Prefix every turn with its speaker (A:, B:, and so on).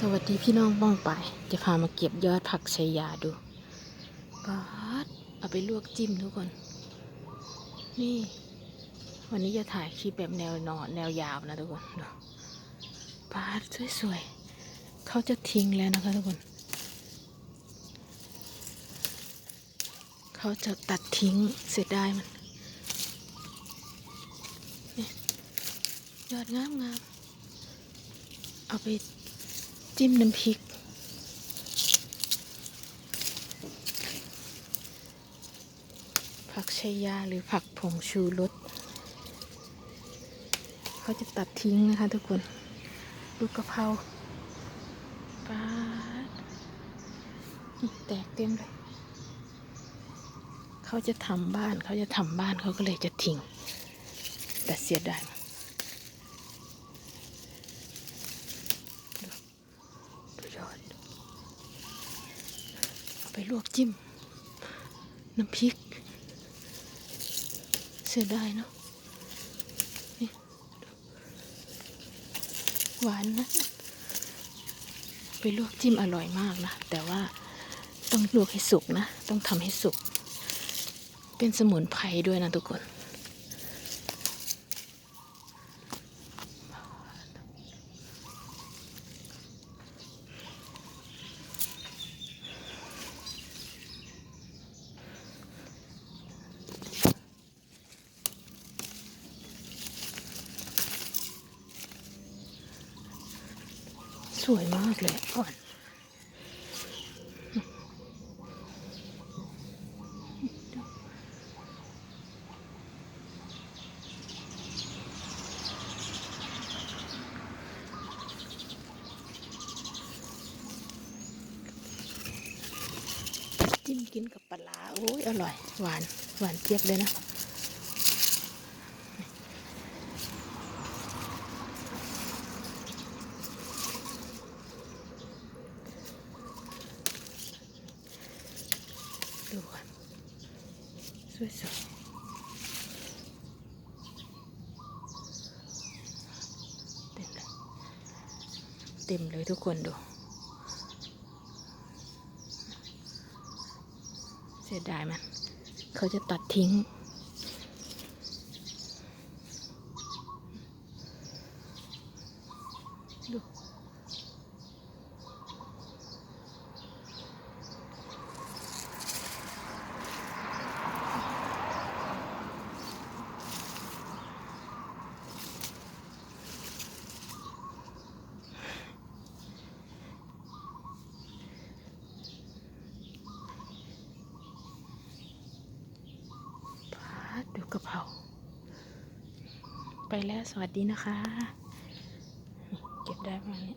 A: สวัสดีพี่น้องบ้องไป จะพามาเก็บยอดผักชายาดูปาดเอาไปลวกจิ้มทุกคน นี่ วันนี้จะถ่ายคลิปแบบแนวนอนแนวยาวนะทุกคนดูปาดสวยๆเขาจะทิ้งแล้วนะคะทุกคน เขาจะตัดทิ้งเสียดายมันนี่ยอดงามๆเอาไป จิ้มน้ำพริก ผักชายาหรือผักผงชูรสเขาจะตัดทิ้งนะคะทุกคนลูกกะเพราปาแตกเต็มเลย เขาจะทำบ้านเขาจะทำบ้านเขาก็เลยจะทิ้ง แต่เสียดายมันดูดูยอดเอา ไปลวกจิ้ม น้ำพริก เสียดายเนาะนี่หวานนะ ไปลวกจิ้มอร่อยมากนะ แต่ว่าต้องลวกให้สุกนะ ต้องทำให้สุก เป็นสมุนไพรด้วยนะทุกคน สวยมากเลยอ่อนจิ้มกินกับปลาร้าโอ้ยอร่อย หวาน หวานเจี๊ยบเลยนะ สวยๆเต็มเลยเต็มเลยทุกคนดู เสียดายมัน เขาจะตัดทิ้งดู พาดดูกระเพรา ไปแล้วสวัสดีนะคะ เก็บได้ประมาณนี้